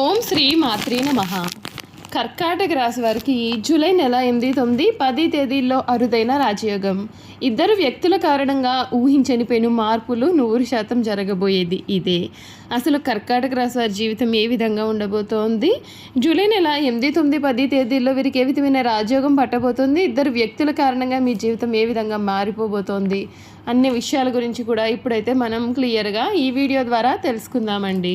ఓం శ్రీ మాత్రే నమ. కర్కాటక రాశి వారికి జూలై నెల ఎనిమిది తొమ్మిది పది తేదీల్లో అరుదైన రాజయోగం. ఇద్దరు వ్యక్తుల కారణంగా ఊహించని పెను మార్పులు నూరు శాతం జరగబోయేది ఇదే. అసలు కర్కాటక రాశి వారి జీవితం ఏ విధంగా ఉండబోతోంది? జూలై నెల ఎనిమిది తొమ్మిది పది తేదీల్లో వీరికి ఏ విధమైన రాజయోగం పట్టబోతోంది? ఇద్దరు వ్యక్తుల కారణంగా మీ జీవితం ఏ విధంగా మారిపోబోతోంది? అన్ని విషయాల గురించి కూడా ఇప్పుడైతే మనం క్లియర్గా ఈ వీడియో ద్వారా తెలుసుకుందామండి.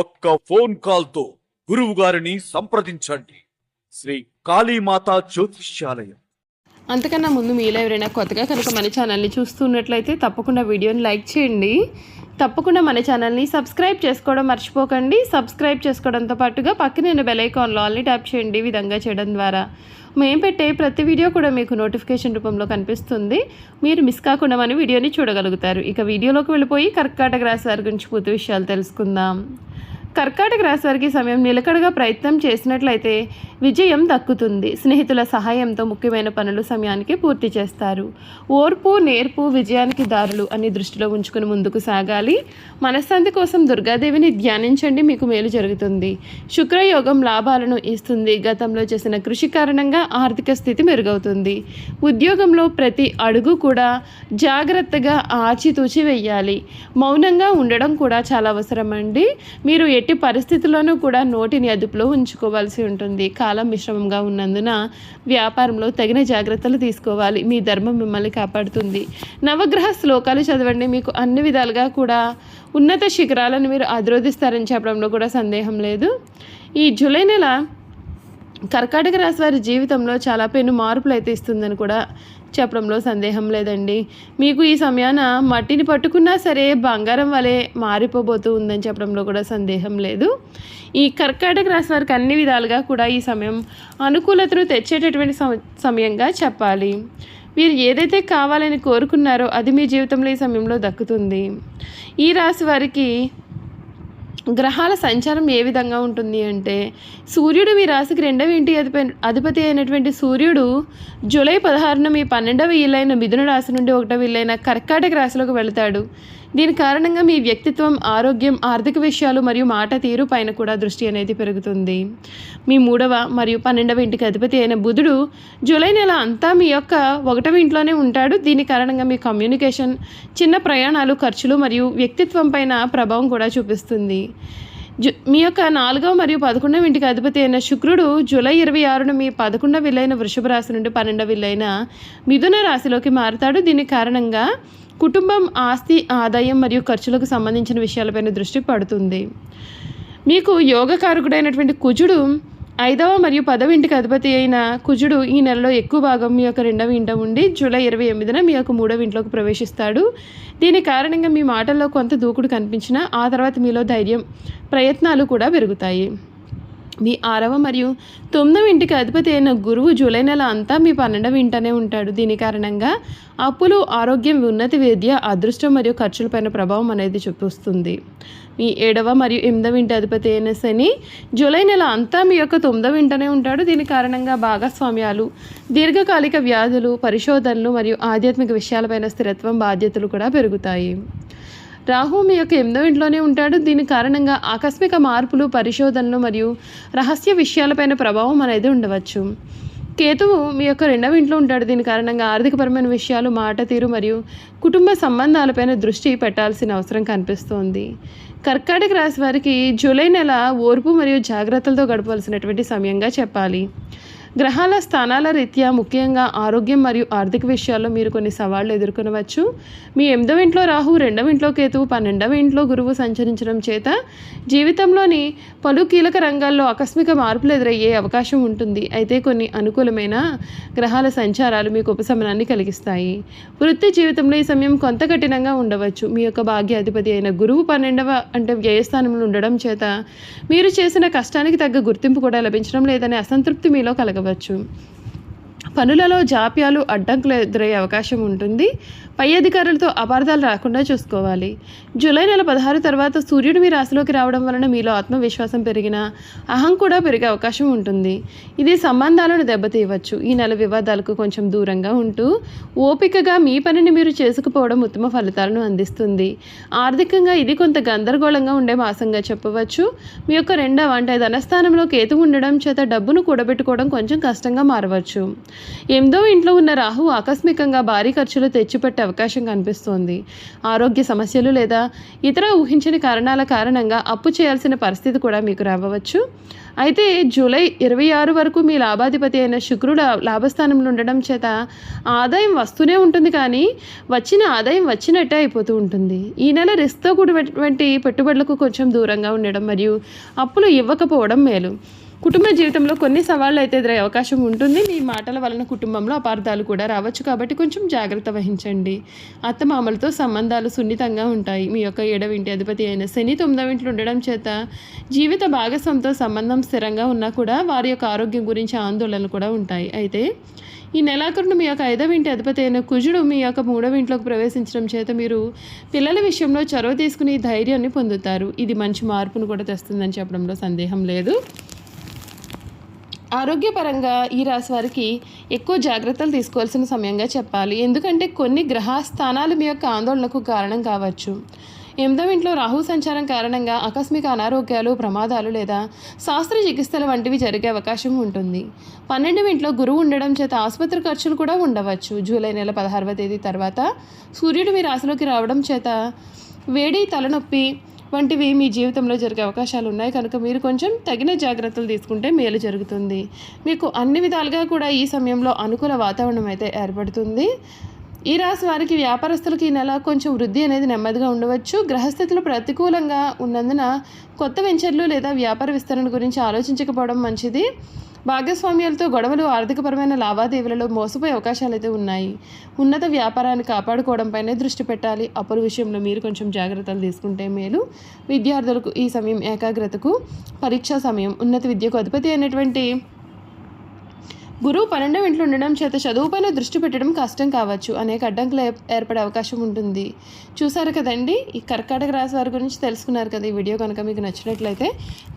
ఒక్క ఫోన్ కాల్తో గురువు గారిని సంప్రదించండి. శ్రీ కాళీమాత జ్యోతిష్యాలయం. అంతకన్నా ముందు మీలో ఎవరైనా కొత్తగా కనుక మన ఛానల్ని చూస్తున్నట్లయితే తప్పకుండా వీడియోని లైక్ చేయండి. తప్పకుండా మన ఛానల్ని సబ్స్క్రైబ్ చేసుకోవడం మర్చిపోకండి. సబ్స్క్రైబ్ చేసుకోవడంతో పాటుగా పక్కన బెల్ ఐకాన్లో ఆల్ని ట్యాప్ చేయండి. ఈ విధంగా చేయడం ద్వారా మేము పెట్టే ప్రతి వీడియో కూడా మీకు నోటిఫికేషన్ రూపంలో కనిపిస్తుంది. మీరు మిస్ కాకుండా మన వీడియోని చూడగలుగుతారు. ఇక వీడియోలోకి వెళ్ళిపోయి కర్కాటక రాశి వారి గురించి పూర్తి విషయాలు తెలుసుకుందాం. కర్కాటక రాశి వారికి సమయం నిలకడగా ప్రయత్నం చేసినట్లయితే విజయం దక్కుతుంది. స్నేహితుల సహాయంతో ముఖ్యమైన పనులు సమయానికి పూర్తి చేస్తారు. ఓర్పు నేర్పు విజయానికి దారులు అని దృష్టిలో ఉంచుకుని ముందుకు సాగాలి. మనశ్శాంతి కోసం దుర్గాదేవిని ధ్యానించండి. మీకు మేలు జరుగుతుంది. శుక్రయోగం లాభాలను ఇస్తుంది. గతంలో చేసిన కృషి కారణంగా ఆర్థిక స్థితి మెరుగవుతుంది. ఉద్యోగంలో ప్రతి అడుగు కూడా జాగ్రత్తగా ఆచితూచి వెయ్యాలి. మౌనంగా ఉండడం కూడా చాలా అవసరం అండి మీరు ఎట్టి పరిస్థితుల్లోనూ కూడా నోటిని అదుపులో ఉంచుకోవాల్సి ఉంటుంది. కాలం మిశ్రమంగా ఉన్నందున వ్యాపారంలో తగిన జాగ్రత్తలు తీసుకోవాలి. మీ ధర్మం మిమ్మల్ని కాపాడుతుంది. నవగ్రహ శ్లోకాలు చదవండి. మీకు అన్ని విధాలుగా కూడా ఉన్నత శిఖరాలను మీరు అధిరోధిస్తారని చెప్పడంలో కూడా సందేహం లేదు. ఈ జూలై నెల కర్కాటక రాశి వారి జీవితంలో చాలా పెను మార్పులు అయితే ఇస్తుందని కూడా చెప్పడంలో సందేహం లేదండి. మీకు ఈ సమయాన మట్టిని పట్టుకున్నా సరే బంగారం వలె మారిపోబోతూ ఉందని చెప్పడంలో కూడా సందేహం లేదు. ఈ కర్కాటక రాశి వారికి అన్ని విధాలుగా కూడా ఈ సమయం అనుకూలతను తెచ్చేటటువంటి సమ- సమయంగా చెప్పాలి. మీరు ఏదైతే కావాలని కోరుకున్నారో అది మీ జీవితంలో ఈ సమయంలో దక్కుతుంది. ఈ రాశి వారికి గ్రహాల సంచారం ఏ విధంగా ఉంటుంది అంటే సూర్యుడు మీ రాశికి రెండవ ఇంటి అధిప అధిపతి అయినటువంటి సూర్యుడు జూలై పదహారున మీ పన్నెండవ ఇల్లైన మిథున రాశి నుండి ఒకటవ ఇల్లైన కర్కాటక రాశిలోకి వెళతాడు. దీని కారణంగా మీ వ్యక్తిత్వం ఆరోగ్యం ఆర్థిక విషయాలు మరియు మాట తీరు పైన కూడా దృష్టి అనేది పెరుగుతుంది. మీ మూడవ మరియు పన్నెండవ ఇంటికి అధిపతి అయిన బుధుడు జూలై నెల అంతా మీ యొక్క ఒకటవ ఇంట్లోనే ఉంటాడు. దీని కారణంగా మీ కమ్యూనికేషన్ చిన్న ప్రయాణాలు ఖర్చులు మరియు వ్యక్తిత్వం పైన ప్రభావం కూడా చూపిస్తుంది. జు మీ యొక్క నాలుగవ మరియు పదకొండవ ఇంటికి అధిపతి అయిన శుక్రుడు జూలై ఇరవై ఆరున మీ పదకొండవ విల్లైన వృషభ రాశి నుండి పన్నెండవ విల్లైన మిథున రాశిలోకి మారుతాడు. దీని కారణంగా కుటుంబం ఆస్తి ఆదాయం మరియు ఖర్చులకు సంబంధించిన విషయాలపైన దృష్టి పడుతుంది. మీకు యోగకారకుడైనటువంటి కుజుడు ఐదవ మరియు పదవ ఇంటికి అధిపతి అయిన కుజుడు ఈ నెలలో ఎక్కువ భాగం మీ యొక్క రెండవ ఇంట ఉండి జూలై ఇరవై ఎనిమిదిన మీ యొక్క మూడవ ఇంట్లోకి ప్రవేశిస్తాడు. దీని కారణంగా మీ మాటల్లో కొంత దూకుడు కనిపించినా ఆ తర్వాత మీలో ధైర్యం ప్రయత్నాలు కూడా పెరుగుతాయి. మీ ఆరవ మరియు తొమ్మిదవ ఇంటికి అధిపతి అయిన గురువు జూలై నెల అంతా మీ పన్నెండవ ఇంటనే ఉంటాడు. దీని కారణంగా అప్పులు ఆరోగ్యం ఉన్నతి విద్య అదృష్టం మరియు ఖర్చులపైన ప్రభావం అనేది చూపిస్తుంది. మీ ఏడవ మరియు ఎనిమిదవ ఇంటి అధిపతి అయిన శని జూలై నెల అంతా మీ యొక్క తొమ్మిదవ ఇంటనే ఉంటాడు. దీని కారణంగా భాగస్వామ్యాలు దీర్ఘకాలిక వ్యాధులు పరిశోధనలు మరియు ఆధ్యాత్మిక విషయాలపైన స్థిరత్వం బాధ్యతలు కూడా పెరుగుతాయి. రాహు మీ యొక్క ఎనిమిదో ఇంట్లోనే ఉంటాడు. దీని కారణంగా ఆకస్మిక మార్పులు పరిశోధనలు మరియు రహస్య విషయాలపైన ప్రభావం అనేది ఉండవచ్చు. కేతువు మీ యొక్క రెండవ ఇంట్లో ఉంటాడు. దీని కారణంగా ఆర్థికపరమైన విషయాలు మాట తీరు మరియు కుటుంబ సంబంధాలపైన దృష్టి పెట్టాల్సిన అవసరం కనిపిస్తోంది. కర్కాటక రాశి వారికి జూలై నెల ఓర్పు మరియు జాగ్రత్తలతో గడపవలసినటువంటి సమయంగా చెప్పాలి. గ్రహాల స్థానాల రీత్యా ముఖ్యంగా ఆరోగ్యం మరియు ఆర్థిక విషయాల్లో మీరు కొన్ని సవాళ్ళు ఎదుర్కొనవచ్చు. మీ ఎనిమిదవ ఇంట్లో రాహు రెండవ ఇంట్లో కేతువు పన్నెండవ ఇంట్లో గురువు సంచరించడం చేత జీవితంలోని పలు కీలక రంగాల్లో ఆకస్మిక మార్పులు ఎదురయ్యే అవకాశం ఉంటుంది. అయితే కొన్ని అనుకూలమైన గ్రహాల సంచారాలు మీకు ఉపశమనాన్ని కలిగిస్తాయి. వృత్తి జీవితంలో ఈ సమయం కొంత కఠినంగా ఉండవచ్చు. మీ యొక్క భాగ్యాధిపతి అయిన గురువు పన్నెండవ అంటే వ్యయస్థానంలో ఉండడం చేత మీరు చేసిన కష్టానికి తగ్గ గుర్తింపు కూడా లభించడం లేదనే అసంతృప్తి మీలో కలగవచ్చు. పనులలో జాప్యాలు అడ్డంకులు ఎదురయ్యే అవకాశం ఉంటుంది. పై అధికారులతో అపార్థాలు రాకుండా చూసుకోవాలి. జూలై నెల పదహారు తర్వాత సూర్యుడు మీ రాశిలోకి రావడం వలన మీలో ఆత్మవిశ్వాసం పెరిగిన అహం కూడా పెరిగే అవకాశం ఉంటుంది. ఇది సంబంధాలను దెబ్బతీయవచ్చు. ఈ నెల వివాదాలకు కొంచెం దూరంగా ఉంటూ ఓపికగా మీ పనిని మీరు చేసుకుపోవడం ఉత్తమ ఫలితాలను అందిస్తుంది. ఆర్థికంగా ఇది కొంత గందరగోళంగా ఉండే మాసంగా చెప్పవచ్చు. మీ యొక్క రెండవ అంటే ధనస్థానంలో కేతు ఉండడం చేత డబ్బును కూడబెట్టుకోవడం కొంచెం కష్టంగా మారవచ్చు. ఎనిమిదో ఇంట్లో ఉన్న రాహు ఆకస్మికంగా భారీ ఖర్చులు తెచ్చిపెట్టే అవకాశం కనిపిస్తోంది. ఆరోగ్య సమస్యలు లేదా ఇతర ఊహించని కారణాల కారణంగా అప్పు చేయాల్సిన పరిస్థితి కూడా మీకు రావచ్చు అయితే జూలై ఇరవై ఆరు వరకు మీ లాభాధిపతి అయిన శుక్రుడు లాభస్థానంలో ఉండడం చేత ఆదాయం వస్తూనే ఉంటుంది కానీ వచ్చిన ఆదాయం వచ్చినట్టే అయిపోతూ ఉంటుంది. ఈ నెల రిస్క్తో కూడినటువంటి పెట్టుబడులకు కొంచెం దూరంగా ఉండడం మరియు అప్పులు ఇవ్వకపోవడం మేలు. కుటుంబ జీవితంలో కొన్ని సవాళ్ళు అయితే ఎదురయ్యే అవకాశం ఉంటుంది. మీ మాటల వలన కుటుంబంలో అపార్థాలు కూడా రావచ్చు కాబట్టి కొంచెం జాగ్రత్త వహించండి. అత్తమామలతో సంబంధాలు సున్నితంగా ఉంటాయి. మీ యొక్క ఏడవ ఇంటి అధిపతి అయిన శని తొమ్మిదవ ఇంట్లో ఉండడం చేత జీవిత భాగస్వామితో సంబంధం స్థిరంగా ఉన్నా కూడా వారి యొక్క ఆరోగ్యం గురించి ఆందోళనలు కూడా ఉంటాయి. అయితే ఈ నెలాఖరును మీ యొక్క ఐదవ ఇంటి అధిపతి అయిన కుజుడు మీ యొక్క మూడవ ఇంట్లోకి ప్రవేశించడం చేత మీరు పిల్లల విషయంలో చొరవ తీసుకుని ధైర్యాన్ని పొందుతారు. ఇది మంచి మార్పును కూడా తెస్తుందని చెప్పడంలో సందేహం లేదు. ఆరోగ్యపరంగా ఈ రాశి వారికి ఎక్కువ జాగ్రత్తలు తీసుకోవాల్సిన సమయంగా చెప్పాలి. ఎందుకంటే కొన్ని గ్రహ స్థానాలు మీ యొక్క ఆందోళనకు కారణం కావచ్చు. ఎనిమిదవ ఇంట్లో రాహు సంచారం కారణంగా ఆకస్మిక అనారోగ్యాలు ప్రమాదాలు లేదా శాస్త్ర చికిత్సలు వంటివి జరిగే అవకాశం ఉంటుంది. పన్నెండవ ఇంట్లో గురువు ఉండడం చేత ఆసుపత్రి ఖర్చులు కూడా ఉండవచ్చు. జూలై నెల పదహారవ తేదీ తర్వాత సూర్యుడు మీ రాశిలోకి రావడం చేత వేడి తలనొప్పి వంటివి మీ జీవితంలో జరిగే అవకాశాలు ఉన్నాయి. కనుక మీరు కొంచెం తగిన జాగ్రత్తలు తీసుకుంటే మేలు జరుగుతుంది. మీకు అన్ని విధాలుగా కూడా ఈ సమయంలో అనుకూల వాతావరణం అయితే ఏర్పడుతుంది. ఈ రాశి వారికి వ్యాపారస్తులకి ఈ నెల కొంచెం వృద్ధి అనేది నెమ్మదిగా ఉండవచ్చు. గ్రహస్థితులు ప్రతికూలంగా ఉన్నందున కొత్త వెంచర్లు లేదా వ్యాపార విస్తరణ గురించి ఆలోచించకపోవడం మంచిది. భాగస్వామ్యాలతో గొడవలు ఆర్థికపరమైన లావాదేవీలలో మోసపోయే అవకాశాలు అయితే ఉన్నాయి. ఉన్నత వ్యాపారాన్ని కాపాడుకోవడంపైనే దృష్టి పెట్టాలి. అప్పుల విషయంలో మీరు కొంచెం జాగ్రత్తలు తీసుకుంటే మేలు. విద్యార్థులకు ఈ సమయం ఏకాగ్రతకు పరీక్షా సమయం ఉన్నత విద్యకు అధిపతి అయినటువంటి గురువు పన్నెండవ ఇంట్లో ఉండడం చేత చదువుపైన దృష్టి పెట్టడం కష్టం కావచ్చు. అనేక అడ్డంకులు ఏర్- ఏర్పడే అవకాశం ఉంటుంది. చూసారు కదండి? ఈ కర్కాటక రాశి వారి గురించి తెలుసుకున్నారు కదా ఈ వీడియో కనుక మీకు నచ్చినట్లయితే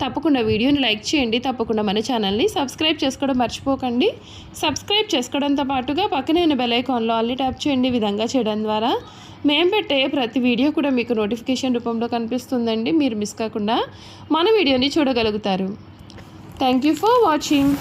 తప్పకుండా వీడియోని లైక్ చేయండి. తప్పకుండా మన ఛానల్ని సబ్స్క్రైబ్ చేసుకోవడం మర్చిపోకండి. సబ్స్క్రైబ్ చేసుకోవడంతో పాటుగా పక్కనే ఉన్న బెల్ ఐకాన్లో అల్లి ట్యాప్ చేయండి. విధంగా చేయడం ద్వారా మేము పెట్టే ప్రతి వీడియో కూడా మీకు నోటిఫికేషన్ రూపంలో కనిపిస్తుందండి. మీరు మిస్ కాకుండా మన వీడియోని చూడగలుగుతారు. Thank you for watching.